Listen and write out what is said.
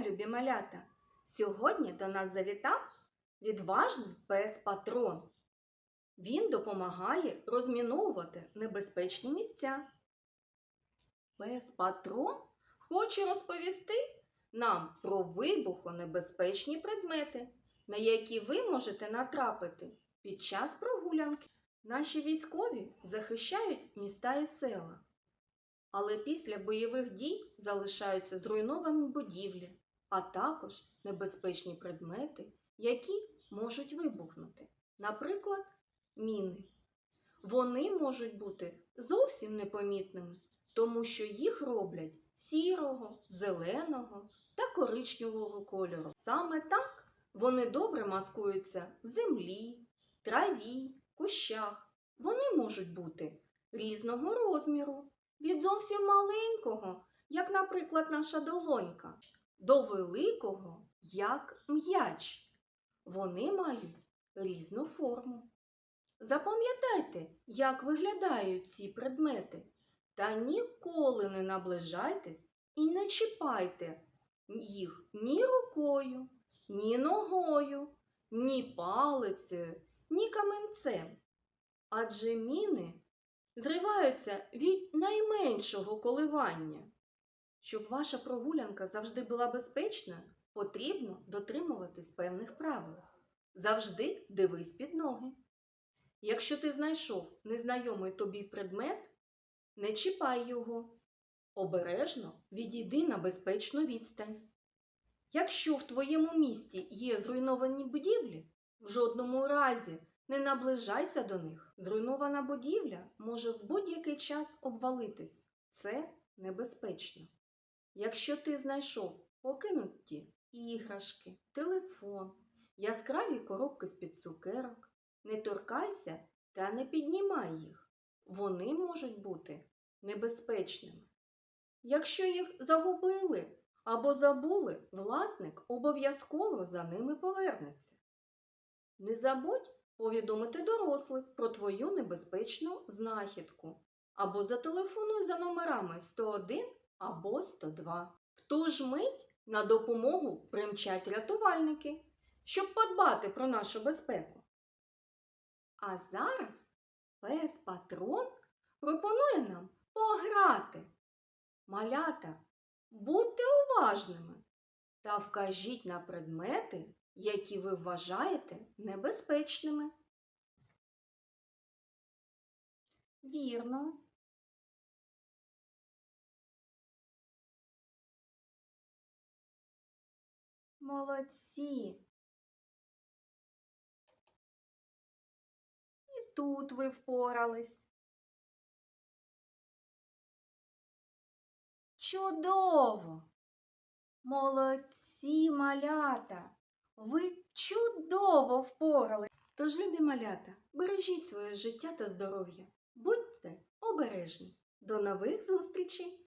любі малята! Сьогодні до нас завітав відважний пес патрон. Він допомагає розміновувати небезпечні місця. Пес патрон хоче розповісти нам про вибухонебезпечні предмети, на які ви можете натрапити під час прогулянки. Наші військові захищають міста і села. Але після бойових дій залишаються зруйновані будівлі, а також небезпечні предмети, які можуть вибухнути. Наприклад, міни. Вони можуть бути зовсім непомітними, тому що їх роблять сірого, зеленого та коричневого кольору. Саме так вони добре маскуються в землі, траві, кущах. Вони можуть бути різного розміру від зовсім маленького, як, наприклад, наша долонька, до великого, як м'яч. Вони мають різну форму. Запам'ятайте, як виглядають ці предмети, та ніколи не наближайтесь і не чіпайте їх ні рукою, ні ногою, ні палицею, ні каменцем. Адже міни зриваються від найменшого коливання. Щоб ваша прогулянка завжди була безпечною, потрібно дотримуватись певних правил. Завжди дивись під ноги. Якщо ти знайшов незнайомий тобі предмет, не чіпай його. Обережно відійди на безпечну відстань. Якщо в твоєму місті є зруйновані будівлі, в жодному разі не наближайся до них. Зруйнована будівля може в будь-який час обвалитись. Це небезпечно. Якщо ти знайшов покинуті іграшки, телефон, яскраві коробки з-під цукерок, не торкайся та не піднімай їх. Вони можуть бути небезпечними. Якщо їх загубили або забули, власник обов'язково за ними повернеться. Не забудь повідомити дорослих про твою небезпечну знахідку або зателефонуй за номерами 101 або 102. В ту ж мить на допомогу примчать рятувальники, щоб подбати про нашу безпеку. А зараз пес патрон пропонує нам пограти. Малята, будьте уважними та вкажіть на предмети, які ви вважаєте небезпечними. Вірно. Молодці. І тут ви впорались. Чудово! Молодці малята! Ви чудово впорали. Тож, любі малята, бережіть своє життя та здоров'я. Будьте обережні. До нових зустрічей!